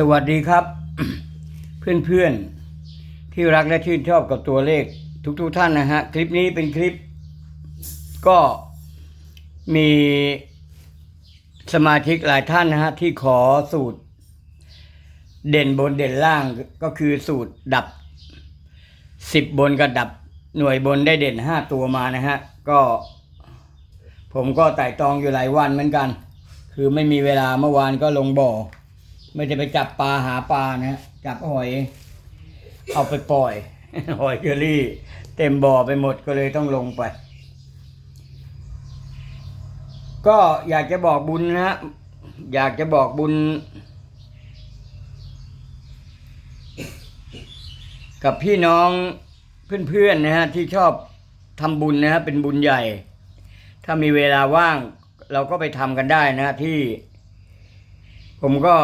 สวัสดีครับ เพื่อนๆ ที่รักและชื่นชอบกับตัวเลข ทุกๆท่านนะฮะ คลิปนี้เป็นคลิป ก็มีสมาชิกหลายท่านนะฮะ ที่ขอสูตร เด่นบนเด่นล่างก็คือสูตรดับสิบบนกับดับหน่วยบนได้เด่นห้าตัวมานะฮะ ก็ ผมก็ไต่ตองอยู่หลายวันเหมือนกัน คือไม่มีเวลาเมื่อวานก็ลงบ่อ ไม่ได้ไปจับปลาหาปลานะจับหอย เอาไปปล่อย หอยเกอรี่ เต็มบ่อไปหมดก็เลยต้องลงไป ก็อยากจะบอกบุญนะฮะอยากจะบอกบุญ กับพี่น้องเพื่อนๆนะฮะที่ชอบทำบุญนะฮะเป็นบุญใหญ่ ถ้ามีเวลาว่าง เราก็ไปทำกันได้นะฮะที่ ผมก็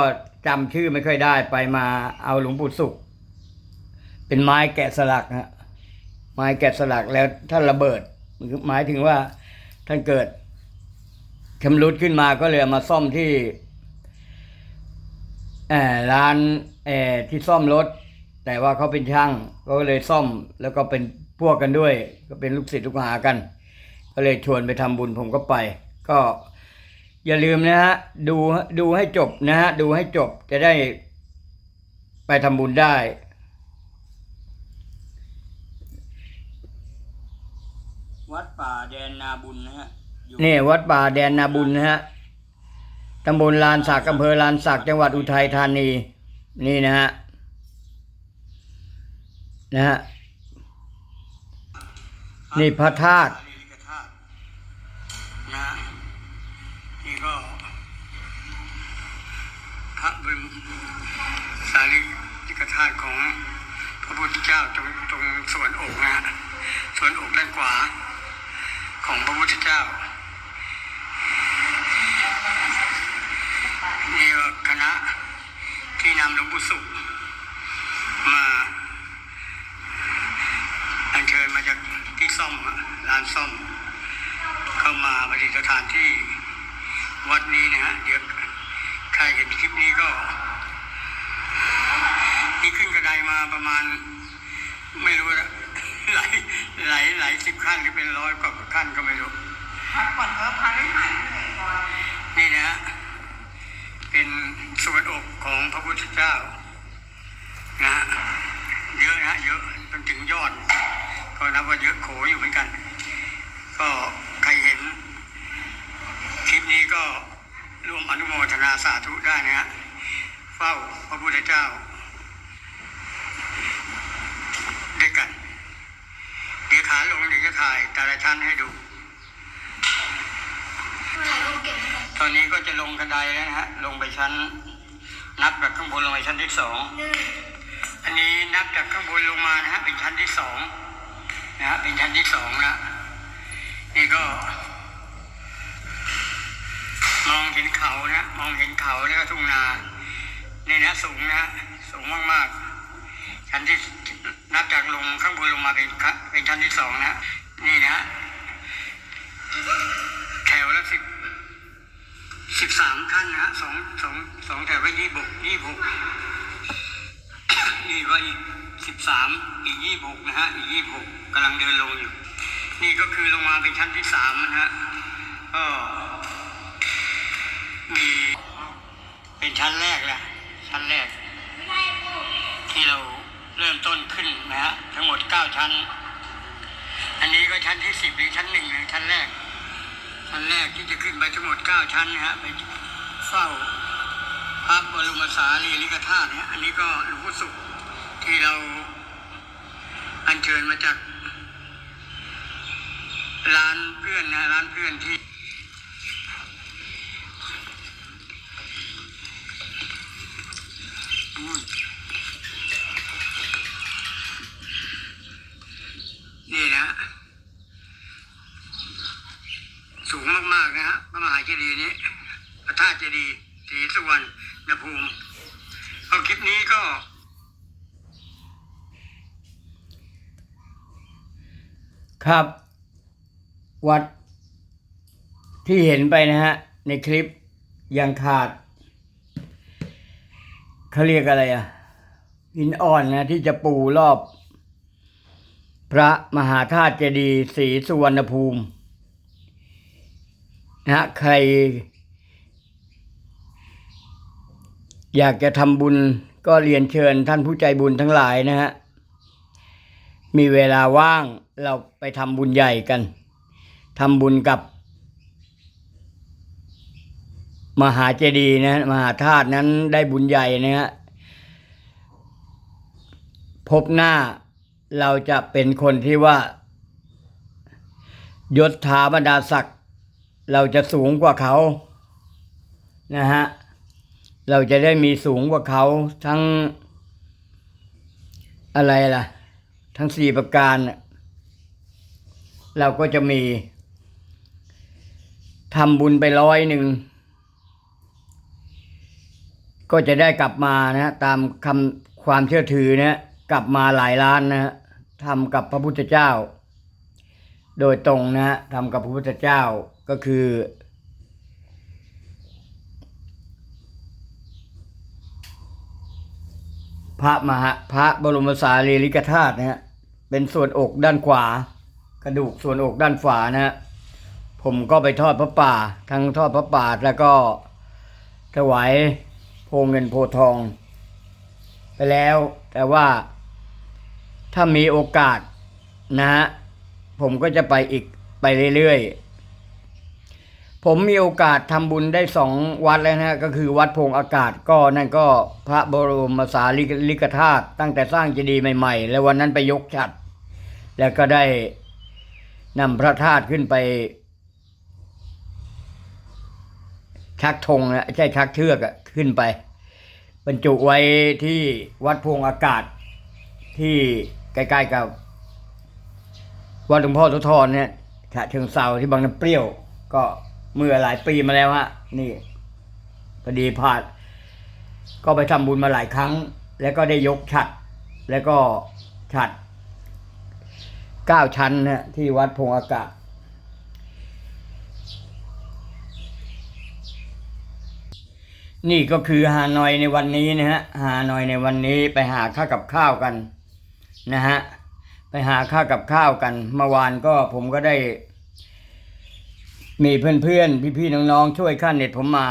จำชื่อไม่ค่อยได้ไปมาเอาหลวงปู่สุข เป็นไม้แกะสลักฮะไม้แกะสลักแล้วท่านระเบิดหมายถึงว่าท่านเกิดชำรุดขึ้นมาก็เลยมาซ่อมที่ร้านที่ซ่อมรถ แต่ว่าเขาเป็นช่างก็เลยซ่อมแล้วก็เป็นพวกกันด้วย ก็เป็นลูกศิษย์ลูกหากัน ก็เลยชวนไปทำบุญผมก็ไป ก็ อย่าลืมนะฮะดูดูให้จบนะฮะดูให้จบจะได้ไปทำบุญได้ วัดป่าแดนนาบุญนะฮะนี่วัดป่าแดนนาบุญนะฮะตำบลลานสักอำเภอลานสักจังหวัดอุทัยธานี นี่นะฮะนะฮะนี่พระธาตุนะนี่ก็พระบรมสารีริกธาตุของ พระพุทธเจ้าตรงตรงส่วนอกนะฮะส่วนอกด้านขวา ของพระพุทธเจ้านี่ก็คณะที่นำหลวงปู่สุขมาอัญเชิญมาจากที่ซ่อมอะร้านซ่อม เข้ามาปฏิสถานที่วัดนี้นะฮะเดี๋ยวใครเห็นคลิปนี้ก็นี่ขึ้นกระไดมา ประมาณ ไม่รู้นะหลายหลายหลายสิบขั้นหรือเป็นร้อยกว่าขั้นก็ไม่รู้พักก่อนก็พักให้หายเหนื่อยก่อนนี่นะฮะเป็นส่วนอกของพระพุทธเจ้า นะฮะเยอะนะฮะเยอะจนถึงยอด ก็นับว่าเยอะโขอยู่เหมือนกัน ก็ใครเห็นคลิปนี้ก็ร่วมอนุโมทนาสาธุได้นะฮะเฝ้าพระพุทธเจ้า ด้วยกัน เดี๋ยว ขาลงเดี๋ยวจะถ่ายแต่ละชั้นให้ดู ตอนนี้ก็จะลงกระไดแล้วนะฮะ ลงไปชั้น นับจากข้างบนลงไปชั้นที่สอง อันนี้นับจากข้างบนลงมานะฮะเป็นชั้นที่สองนะฮะเป็นชั้นที่สองนะนี่ก็ มองเห็นเขานะ มองเห็นเขาแล้วก็ทุ่งนา นี่นะสูงนะฮะสูงมากๆ ชั้นที่นับจากลงข้างบนลงมาเป็นขั้นเป็นชั้นที่สองนะนี่นะแถวละสิบสิบสามขั้นนะสองสองสองแถวก็ยี่บกยี่หกนี่ก็อีกสิบสามอีกยี่หกนะฮะอีกยี่หกกำลังเดินลงอยู่ นี่ก็คือลงมาเป็นชั้นที่สามนะฮะก็มีเป็นชั้นแรกแหละชั้นแรกที่เรา เริ่มต้นขึ้นนะฮะทั้งหมดเก้าชั้น อันนี้ก็ชั้นที่สิบหรือชั้นหนึ่งนะชั้นแรก ชั้นแรกที่จะขึ้นไปทั้งหมดเก้าชั้นนะฮะไปเฝ้าพระบรมสารีริกธาตุเนี่ยอันนี้ก็หลวงพ่อสุขที่เราอัญเชิญมาจากร้านเพื่อนนะร้านเพื่อนที่อืมนี่นะ สูงมาก ๆ นะฮะพระมหาเจดีย์นี้ พระธาตุ เจดีย์ศรีสุวรรณภูมิเอาคลิปนี้ก็ครับ วัดที่เห็นไปนะฮะ ในคลิปยังขาดเขาเรียกอะไรอะหินอ่อนนะที่จะปูรอบ พระมหาธาตุเจดีย์ศรีสุวรรณภูมินะฮะใคร อยากจะทำบุญก็เรียนเชิญท่านผู้ใจบุญทั้งหลายนะฮะ มีเวลาว่างเราไปทำบุญใหญ่กันทำบุญกับ มหาเจดีย์นะมหาธาตุนั้นได้บุญใหญ่นะฮะพบหน้าเราจะเป็นคนที่ว่ายศถาบรรดาศักดิ์เราจะสูงกว่าเขานะฮะ เราจะได้มีสูงกว่าเขาทั้งอะไรล่ะ ทั้งสี่ประการน่ะเราก็จะมีทำบุญไปร้อยหนึ่ง ก็จะได้กลับมานะ ตามคำความเชื่อถือนะกลับมาหลายล้านนะฮะทำกับพระพุทธเจ้า โดยตรงนะฮะทำกับพระพุทธเจ้าก็คือ พระมหาพระบรมสารีริกธาตุนะฮะเป็นส่วนอกด้านขวา กระดูกส่วนอกด้านขวานะฮะผมก็ไปทอดพระป่า ทั้งทอดพระป่าแล้วก็ถวายโพเงินโพทอง ไปแล้ว แต่ว่า ถ้ามีโอกาสนะฮะผมก็จะไปอีกไปเรื่อยๆ ผมมีโอกาสทำบุญได้สองวัดแล้วนะฮะก็คือวัดพงอากาศก็นั่นก็พระบรมสารีริกธาตุตั้งแต่สร้างเจดีย์ใหม่ๆ แล้ววันนั้นไปยกฉัด แล้วก็ได้นำพระธาตุขึ้นไป ชักธงนะใช่ชักเชือกอะขึ้นไป บรรจุไว้ที่วัดพงอากาศ ที่ใกล้ๆกับ วัดหลวงพ่อโสธรเนี่ยฉะเชิงเซาที่บางน้ำเปรี้ยวก็ เมื่อหลายปีมาแล้วฮะนี่พอดีผ่านก็ไปทำบุญมาหลายครั้ง แล้วก็ได้ยกฉัด แล้วก็ฉัดเก้าชั้นนะที่วัดพงอากาศ นี่ก็คือฮานอยในวันนี้นะฮะฮานอยในวันนี้ไปหาข้าวกับข้าวกันนะฮะไปหาข้าวกับข้าวกันเมื่อวานก็ผมก็ได้ มีเพื่อนๆ พี่ๆ น้องๆ ช่วยค่าเน็ตผมมา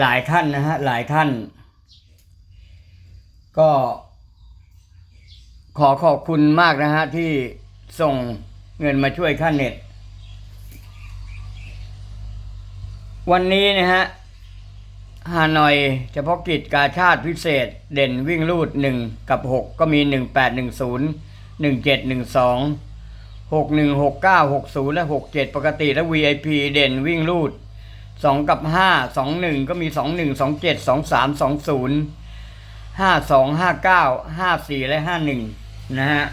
หลายท่านนะฮะ หลายท่าน ก็ ขอขอบคุณมากนะฮะ ที่ส่งเงินมาช่วยค่าเน็ต วันนี้นะฮะฮานอยเฉพาะกิจกาชาติพิเศษ เด่นวิ่งลูดหนึ่งกับหกก็มีหนึ่งแปด หกหนึ่งหกเก้าหกศูนย์และหกเจ็ดปกติและ VIP เด่นวิ่งลูดสองกับห้าสองหนึ่งก็มีสองหนึ่งสองเจ็ดสองสามสองศูนย์ห้าสองห้าเก้าห้าสี่และห้าหนึ่งนะฮะ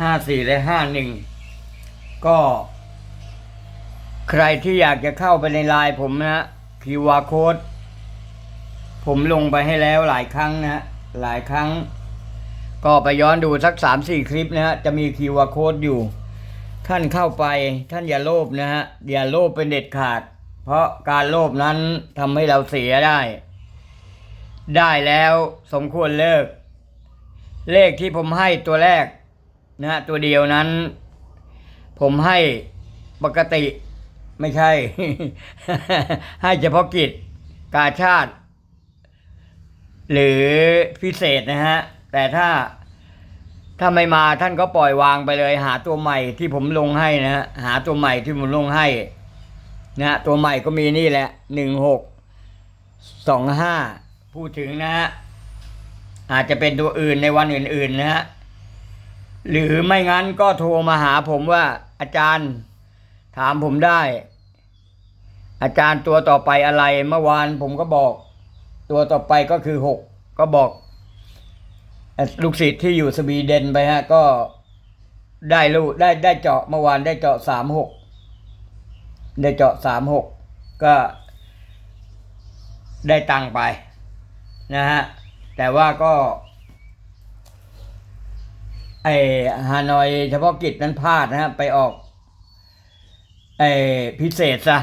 ห้าสี่และห้าหนึ่งก็ ใครที่อยากจะเข้าไปในไลน์ผมนะฮะ QR code ผมลงไปให้แล้วหลายครั้งนะฮะหลายครั้ง ก็ไปย้อนดูสักสามสี่คลิปนะฮะ จะมี QR code อยู่ ท่านเข้าไปท่านอย่าโลภนะฮะ อย่าโลภเป็นเด็ดขาด เพราะการโลภนั้นทำให้เราเสียได้ ได้แล้วสมควรเลิก เลขที่ผมให้ตัวแรกนะฮะตัวเดียวนั้น ผมให้ปกติไม่ใช่ ให้เฉพาะกิจกาชาติ หรือพิเศษนะฮะ แต่ถ้าถ้าไม่มาท่านก็ปล่อยวางไปเลย หาตัวใหม่ที่ผมลงให้นะฮะหาตัวใหม่ที่ผมลงให้นะตัวใหม่ก็มีนี่แหละหนึ่งหกสองห้าพูดถึงนะฮะอาจจะเป็นตัวอื่นในวันอื่น ๆ นะฮะหรือไม่งั้นก็โทรมาหาผมว่าอาจารย์ถามผมได้ อาจารย์ตัวต่อไปอะไรเมื่อวานผมก็บอก ตัวต่อไปก็คือหกก็บอก ลูกศิษย์ที่อยู่สวีเดนไปฮะ ก็ได้ลูกได้ได้เจาะเมื่อวานได้เจาะสามหกได้เจาะสามหกก็ได้ตังไปนะฮะ แต่ว่าก็ไอฮานอยเฉพาะกิจนั้นพลาดนะฮะ ไปออกไอพิเศษซะ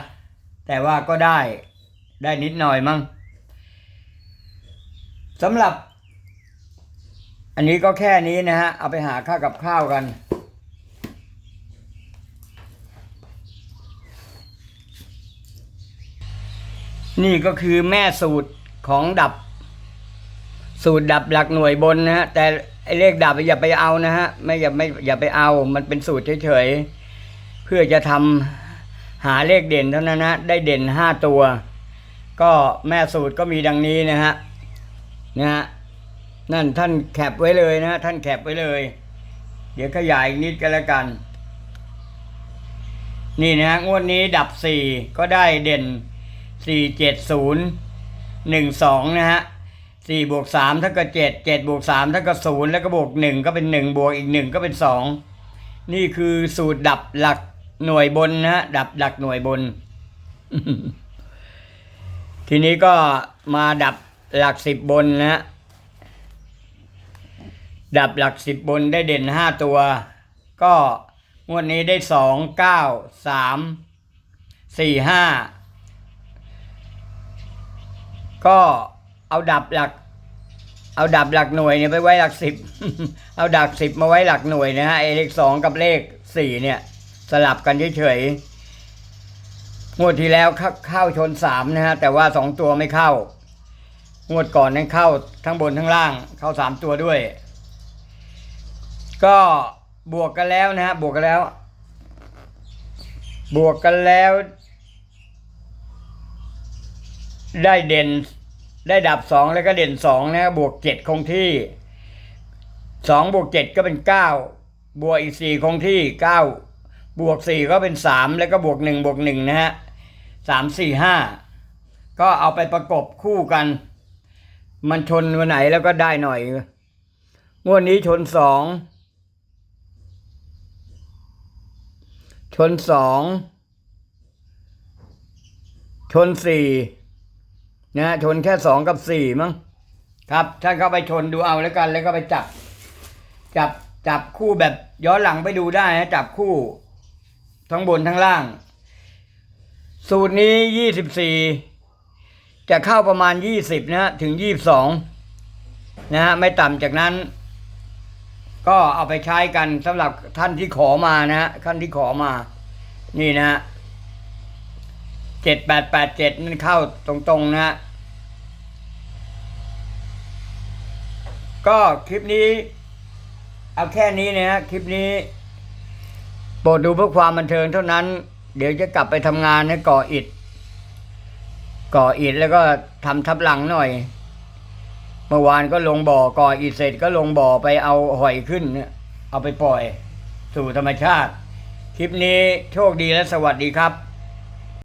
แต่ว่าก็ได้ได้นิดหน่อยมั้งสำหรับ อันนี้ก็แค่นี้นะฮะ เอาไปหาข้าวกับข้าวกัน นี่ก็คือแม่สูตรของดับ สูตรดับหลักหน่วยบนนะฮะ แต่ไอเลขดับอย่าไปเอานะฮะ ไม่อย่าไม่อย่าไปเอา มันเป็นสูตรเฉยๆ เพื่อจะทำหาเลขเด่นเท่านั้นนะได้เด่นห้าตัว ก็แม่สูตรก็มีดังนี้นะฮะ นะฮะ นั่นท่านแคปไว้เลยนะ ท่านแคปไว้เลย เดี๋ยวขยายอีกนิดก็แล้วกัน นี่นะฮะงวดนี้ดับสี่ก็ได้เด่นสี่เจ็ดศูนย์หนึ่งสองนะฮะสี่บวกสามเท่ากับเจ็ดเจ็ดบวกสามเท่ากับศูนย์แล้วก็บวกหนึ่งก็เป็นหนึ่งบวกอีกหนึ่งก็เป็นสองนี่คือสูตรดับหลักหน่วยบนนะฮะดับหลักหน่วยบน ทีนี้ก็มาดับหลักสิบบนนะฮะ ดับหลักสิบบนได้เด่นห้าตัว ก็งวดนี้ได้สองเก้าสามสี่ห้าก็เอาดับหลัก เอาดับหลักหน่วยเนี่ยไปไว้หลักสิบเอาดักสิบมาไว้หลักหน่วยนะฮะเลขสองกับเลขสี่เนี่ย สลับกันเฉยๆงวดที่แล้วเข้าเข้าชนสามนะฮะแต่ว่าสองตัวไม่เข้างวดก่อนนั้นเข้าทั้งบนทั้งล่างเข้าสามตัวด้วย ก็บวกกันแล้วนะฮะบวกกันแล้ว บวกกันแล้ว ได้เด่น ได้ดับสองแล้วก็เด่นสองนะบวกเจ็ดคงที่สองบวกเจ็ดก็เป็นเก้าบวกอีกสี่คงที่เก้าบวกสี่ก็เป็นสามแล้วก็บวกหนึ่งบวกหนึ่งนะฮะสามสี่ห้าก็เอาไปประกบคู่กัน มันชนวันไหนแล้วก็ได้หน่อย งวดนี้ชนสอง ชนสองชนสี่นะฮะชนแค่สองกับสี่มั้งครับท่านเข้าไปชนดูเอาแล้วกัน แล้วก็ไปจับ จับจับคู่แบบย้อนหลังไปดูได้นะจับคู่ ทั้งบนทั้งล่าง สูตรนี้ยี่สิบสี่จะเข้าประมาณยี่สิบนะฮะถึงยี่สิบสองนะฮะไม่ต่ำจากนั้น ก็เอาไปใช้กันสำหรับท่านที่ขอมานะฮะท่านที่ขอมา นี่นะฮะเจ็ดแปดแปดเจ็ดนั่นเข้าตรงๆนะฮะก็คลิปนี้ เอาแค่นี้นะฮะคลิปนี้โปรดดูเพื่อความบันเทิงเท่านั้น เดี๋ยวจะกลับไปทำงานให้ก่ออิฐก่ออิฐแล้วก็ทำทับหลังหน่อย เมื่อวานก็ลงบ่อก่ออิฐเสร็จก็ลงบ่อไปเอาหอยขึ้นเนี่ยเอาไปปล่อย สู่ธรรมชาติ คลิปนี้โชคดีและสวัสดีครับ